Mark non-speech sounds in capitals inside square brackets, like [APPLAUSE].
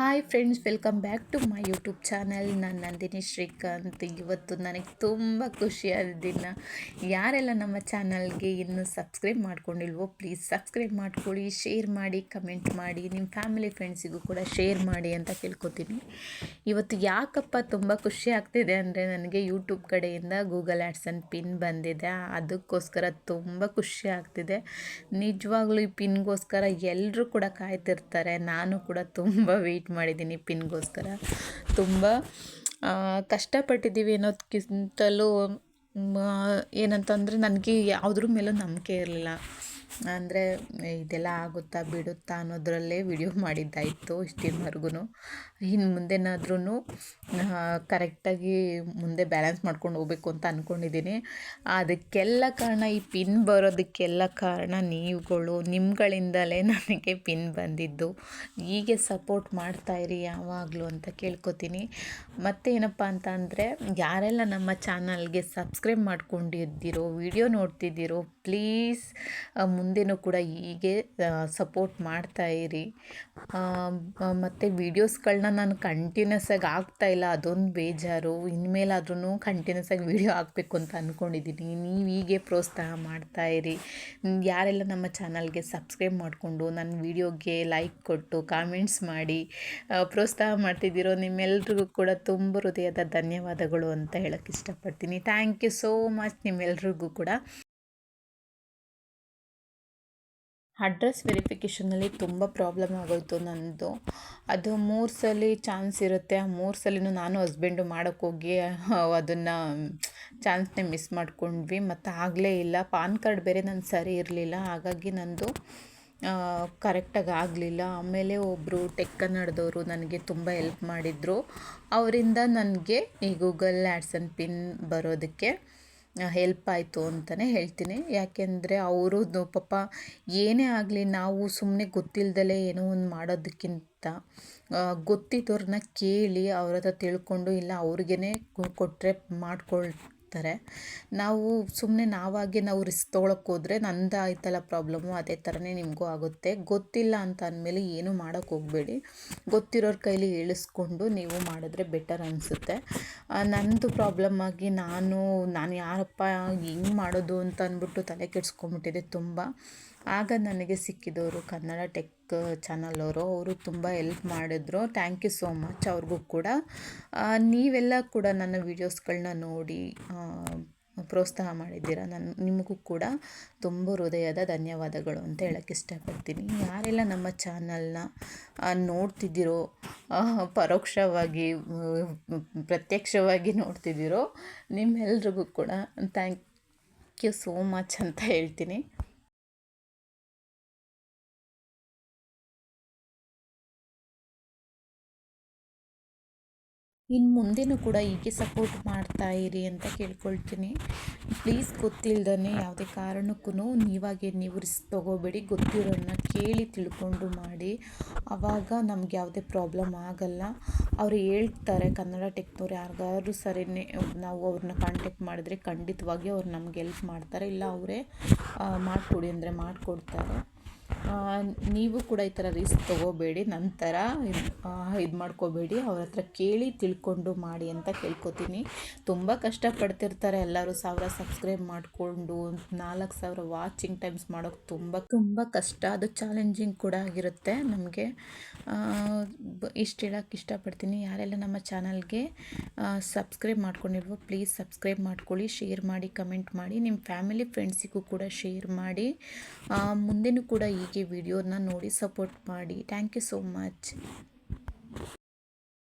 Hi friends welcome back to my YouTube channel ನಾನು ನಂದಿನಿ ಶ್ರೀಕಾಂತ್. ಇವತ್ತು ನನಗೆ ತುಂಬ ಖುಷಿಯಾದ ದಿನ. ಯಾರೆಲ್ಲ ನಮ್ಮ ಚಾನಲ್ಗೆ ಇನ್ನೂ ಸಬ್ಸ್ಕ್ರೈಬ್ ಮಾಡ್ಕೊಂಡಿಲ್ವೋ ಪ್ಲೀಸ್ ಸಬ್ಸ್ಕ್ರೈಬ್ ಮಾಡ್ಕೊಳ್ಳಿ ಶೇರ್ ಮಾಡಿ ಕಮೆಂಟ್ ಮಾಡಿ ನಿಮ್ಮ ಫ್ಯಾಮಿಲಿ ಫ್ರೆಂಡ್ಸಿಗೂ ಕೂಡ ಶೇರ್ ಮಾಡಿ ಅಂತ ಕೇಳ್ಕೊತೀನಿ. ಇವತ್ತು ಯಾಕಪ್ಪ ತುಂಬ ಖುಷಿ ಆಗ್ತಿದೆ ಅಂದರೆ ನನಗೆ ಯೂಟ್ಯೂಬ್ ಕಡೆಯಿಂದ ಗೂಗಲ್ ಆ್ಯಡ್ಸನ್ ಪಿನ್ ಬಂದಿದೆ. ಅದಕ್ಕೋಸ್ಕರ ತುಂಬ ಖುಷಿ ಆಗ್ತಿದೆ. ನಿಜವಾಗ್ಲೂ ಈ ಪಿನ್ಗೋಸ್ಕರ ಎಲ್ಲರೂ ಕೂಡ ಕಾಯ್ತಿರ್ತಾರೆ. ನಾನು ಕೂಡ ತುಂಬ ವೆಯ್ಟ್ ವೆಯ್ಟ್ ಮಾಡಿದ್ದೀನಿ ಪಿನ್ಗೋಸ್ಕರ. ತುಂಬ ಕಷ್ಟಪಟ್ಟಿದ್ದೀವಿ ಅನ್ನೋದಕ್ಕಿಂತಲೂ ಏನಂತಂದರೆ ನನಗೆ ಯಾವುದ್ರ ಮೇಲೂ ನಂಬಿಕೆ ಇರಲಿಲ್ಲ. ಅಂದರೆ ಇದೆಲ್ಲ ಆಗುತ್ತಾ ಬಿಡುತ್ತಾ ಅನ್ನೋದರಲ್ಲೇ ವಿಡಿಯೋ [LAUGHS] ಮಾಡಿದ್ದಾಯಿತು ಇಷ್ಟಿನವರೆಗೂ ಇನ್ನು ಮುಂದೆನಾದ್ರೂ ಕರೆಕ್ಟಾಗಿ ಮುಂದೆ ಬ್ಯಾಲೆನ್ಸ್ ಮಾಡ್ಕೊಂಡು ಹೋಗ್ಬೇಕು ಅಂತ ಅಂದ್ಕೊಂಡಿದ್ದೀನಿ ಅದಕ್ಕೆಲ್ಲ ಕಾರಣ, ಈ ಪಿನ್ ಬರೋದಕ್ಕೆಲ್ಲ ಕಾರಣ ನೀವುಗಳು. ನಿಮ್ಗಳಿಂದಲೇ ನನಗೆ ಪಿನ್ ಬಂದಿದ್ದು. ಹೀಗೆ ಸಪೋರ್ಟ್ ಮಾಡ್ತಾಯಿರಿ ಯಾವಾಗಲೂ ಅಂತ ಕೇಳ್ಕೊತೀನಿ. ಮತ್ತು ಏನಪ್ಪ ಅಂತ ಅಂದರೆ, ಯಾರೆಲ್ಲ ನಮ್ಮ ಚಾನಲ್ಗೆ ಸಬ್ಸ್ಕ್ರೈಬ್ ಮಾಡ್ಕೊಂಡಿದ್ದೀರೋ ವಿಡಿಯೋ ನೋಡ್ತಿದ್ದೀರೋ ಪ್ಲೀಸ್ ಮುಂದೆನೂ ಕೂಡ ಹೀಗೆ ಸಪೋರ್ಟ್ ಮಾಡ್ತಾ ಇರಿ. ಮತ್ತು ವೀಡಿಯೋಸ್ಗಳನ್ನ ನಾನು ಕಂಟಿನ್ಯೂಸ್ ಆಗಿ ಇಲ್ಲ. ಅದೊಂದು ಬೇಜಾರು. ಇನ್ಮೇಲಾದ್ರೂ ಕಂಟಿನ್ಯೂಸ್ ಆಗಿ ವೀಡಿಯೋ ಹಾಕಬೇಕು ಅಂತ ಅಂದ್ಕೊಂಡಿದ್ದೀನಿ ನೀವು ಹೀಗೆ ಪ್ರೋತ್ಸಾಹ ಮಾಡ್ತಾ ಇರಿ. ಯಾರೆಲ್ಲ ನಮ್ಮ ಚಾನಲ್ಗೆ ಸಬ್ಸ್ಕ್ರೈಬ್ ಮಾಡಿಕೊಂಡು ನನ್ನ ವೀಡಿಯೋಗೆ ಲೈಕ್ ಕೊಟ್ಟು ಕಾಮೆಂಟ್ಸ್ ಮಾಡಿ ಪ್ರೋತ್ಸಾಹ ಮಾಡ್ತಿದ್ದೀರೋ ನಿಮ್ಮೆಲ್ರಿಗೂ ಕೂಡ ತುಂಬ ಹೃದಯದ ಧನ್ಯವಾದಗಳು ಅಂತ ಹೇಳೋಕ್ಕೆ ಇಷ್ಟಪಡ್ತೀನಿ. ಥ್ಯಾಂಕ್ ಯು ಸೋ ಮಚ್ ನಿಮ್ಮೆಲ್ರಿಗೂ ಕೂಡ. ಅಡ್ರೆಸ್ ವೆರಿಫಿಕೇಷನಲ್ಲಿ ತುಂಬ ಪ್ರಾಬ್ಲಮ್ ಆಗೋಯಿತು ನನ್ನದು ಅದು ಮೂರು ಸಲ ಚಾನ್ಸ್ ಇರುತ್ತೆ. ಆ ಮೂರು ಸಲನೂ ನಾನು ಹಸ್ಬೆಂಡು ಮಾಡೋಕ್ಕೋಗಿ ಅದನ್ನು ಚಾನ್ಸ್ನೇ ಮಿಸ್ ಮಾಡ್ಕೊಂಡ್ವಿ. ಮತ್ತು ಆಗಲೇ ಇಲ್ಲ. ಪಾನ್ ಕಾರ್ಡ್ ಬೇರೆ ನನ್ನ ಸರಿ ಇರಲಿಲ್ಲ. ಹಾಗಾಗಿ ನಂದು ಕರೆಕ್ಟಾಗಿ ಆಗಲಿಲ್ಲ. ಆಮೇಲೆ ಒಬ್ಬರು ಟೆಕ್ ಕನ್ನಡದವರು ನನಗೆ ತುಂಬ ಹೆಲ್ಪ್ ಮಾಡಿದರು. ಅವರಿಂದ ನನಗೆ ಈ ಗೂಗಲ್ ಆ್ಯಡ್ಸನ್ ಪಿನ್ ಬರೋದಕ್ಕೆ ಹೆಲ್ಪ್ ಆಯಿತು ಅಂತಲೇ ಹೇಳ್ತೀನಿ. ಯಾಕೆಂದರೆ ಅವರು ಪಾಪ ಏನೇ ಆಗಲಿ ನಾವು ಸುಮ್ಮನೆ ಗೊತ್ತಿಲ್ದಲೇ ಏನೋ ಒಂದು ಮಾಡೋದಕ್ಕಿಂತ ಗೊತ್ತಿದ್ದವ್ರನ್ನ ಕೇಳಿ ಅವ್ರ ಹತ್ರ ತಿಳ್ಕೊಂಡು ಇಲ್ಲ ಅವ್ರಿಗೇ ಕೊಟ್ಟರೆ ಮಾಡ್ಕೊಳ್ ತಾರೆ ನಾವು ಸುಮ್ಮನೆ ನಾವಾಗೆ ನಾವು ರಿಸ್ಕ್ ತೊಗೊಳಕ್ಕೆ ಹೋದರೆ ನಂದು ಆಯ್ತಲ್ಲ ಪ್ರಾಬ್ಲಮ್ಮು ಅದೇ ಥರನೇ ನಿಮಗೂ ಆಗುತ್ತೆ. ಗೊತ್ತಿಲ್ಲ ಅಂತ ಅಂದಮೇಲೆ ಏನೂ ಮಾಡೋಕ್ಕೆ ಹೋಗಬೇಡಿ. ಗೊತ್ತಿರೋರ ಕೈಲಿ ಹೇಳಿಸ್ಕೊಂಡು ನೀವು ಮಾಡಿದ್ರೆ ಬೆಟರ್ ಅನಿಸುತ್ತೆ. ನನ್ನದು ಪ್ರಾಬ್ಲಮ್ ಆಗಿ ನಾನು ನಾನು ಯಾರಪ್ಪ ಹೆಂಗೆ ಮಾಡೋದು ಅಂತ ಅಂದ್ಬಿಟ್ಟು ತಲೆ ಕೆಡ್ಸ್ಕೊಂಬಿಟ್ಟಿದೆ ತುಂಬ. ಆಗ ನನಗೆ ಸಿಕ್ಕಿದವರು ಕನ್ನಡ ಟೆಕ್ ಚಾನಲ್ ಅವರು ಅವರು ತುಂಬ ಎಲ್ಪ್ ಮಾಡಿದ್ರು. ಥ್ಯಾಂಕ್ ಯು ಸೋ ಮಚ್ ಅವ್ರಿಗೂ ಕೂಡ. ನೀವೆಲ್ಲ ಕೂಡ ನನ್ನ ವೀಡಿಯೋಸ್ಗಳನ್ನ ನೋಡಿ ಪ್ರೋತ್ಸಾಹ ಮಾಡಿದ್ದೀರಾ? ನಾನು, ನಿಮಗೂ ಕೂಡ ತುಂಬ ಹೃದಯದ ಧನ್ಯವಾದಗಳು ಅಂತ ಹೇಳೋಕ್ಕೆ ಇಷ್ಟಪಡ್ತೀನಿ. ಯಾರೆಲ್ಲ ನಮ್ಮ ಚಾನಲ್ನ ನೋಡ್ತಿದ್ದೀರೋ ಪರೋಕ್ಷವಾಗಿ ಪ್ರತ್ಯಕ್ಷವಾಗಿ ನೋಡ್ತಿದ್ದೀರೋ, ನಿಮ್ಮೆಲ್ರಿಗೂ ಕೂಡ ಥ್ಯಾಂಕ್ ಯು ಸೋ ಮಚ್ ಅಂತ ಹೇಳ್ತೀನಿ. ಇನ್ನು ಮುಂದೆನೂ ಕೂಡ ಹೀಗೆ ಸಪೋರ್ಟ್ ಮಾಡ್ತಾ ಇರಿ ಅಂತ ಕೇಳ್ಕೊಳ್ತೀನಿ. ಪ್ಲೀಸ್ ಗೊತ್ತಿಲ್ದೇ ಯಾವುದೇ ಕಾರಣಕ್ಕೂ ನೀವಾಗೆ ನೀವು ರಿಸ್ಕ್ ತೊಗೋಬೇಡಿ. ಗೊತ್ತಿರೋನ್ನ ಕೇಳಿ ತಿಳ್ಕೊಂಡು ಮಾಡಿ. ಆವಾಗ ನಮ್ಗೆ ಯಾವುದೇ ಪ್ರಾಬ್ಲಮ್ ಆಗಲ್ಲ. ಅವರು ಹೇಳ್ತಾರೆ, ಕನ್ನಡ ಟೆಕ್ನವ್ರು ಯಾರಿಗಾದ್ರೂ ಸರಿನೇ ನಾವು ಅವ್ರನ್ನ ಕಾಂಟ್ಯಾಕ್ಟ್ ಮಾಡಿದ್ರೆ ಖಂಡಿತವಾಗಿ ಅವ್ರು ನಮ್ಗೆ ಎಲ್ಪ್ ಮಾಡ್ತಾರೆ. ಇಲ್ಲ ಅವರೇ ಮಾಡಿಕೊಡಿ ಅಂದರೆ ಮಾಡಿಕೊಡ್ತಾರೆ. ನೀವು ಕೂಡ ಈ ಥರ ರಿಸ್ಕ್ ತೊಗೋಬೇಡಿ, ನಂತರ ಇದು ಮಾಡ್ಕೋಬೇಡಿ, ಅವ್ರ ಹತ್ರ ಕೇಳಿ ತಿಳ್ಕೊಂಡು ಮಾಡಿ ಅಂತ ಕೇಳ್ಕೊತೀನಿ. ತುಂಬ ಕಷ್ಟಪಡ್ತಿರ್ತಾರೆ ಎಲ್ಲರೂ ಸಾವಿರ ಸಬ್ಸ್ಕ್ರೈಬ್ ಮಾಡಿಕೊಂಡು, ನಾಲ್ಕು ಸಾವಿರ ವಾಚಿಂಗ್ ಟೈಮ್ಸ್ ಮಾಡೋಕ್ಕೆ ತುಂಬ ತುಂಬ ಕಷ್ಟ. ಅದು ಚಾಲೆಂಜಿಂಗ್ ಕೂಡ ಆಗಿರುತ್ತೆ ನಮಗೆ. ಇಷ್ಟು ಹೇಳೋಕ್ಕೆ ಇಷ್ಟಪಡ್ತೀನಿ. ಯಾರೆಲ್ಲ ನಮ್ಮ ಚಾನಲ್ಗೆ ಸಬ್ಸ್ಕ್ರೈಬ್ ಮಾಡ್ಕೊಂಡಿಲ್ವೋ ಪ್ಲೀಸ್ ಸಬ್ಸ್ಕ್ರೈಬ್ ಮಾಡ್ಕೊಳ್ಳಿ ಶೇರ್ ಮಾಡಿ ಕಮೆಂಟ್ ಮಾಡಿ ನಿಮ್ಮ ಫ್ಯಾಮಿಲಿ ಫ್ರೆಂಡ್ಸಿಗೂ ಕೂಡ ಶೇರ್ ಮಾಡಿ. ಮುಂದೆನೂ ಕೂಡ ಹೀಗೆ ವಿಡಿಯೋನ ನೋಡಿ ಸಪೋರ್ಟ್ ಮಾಡಿ. Thank you so much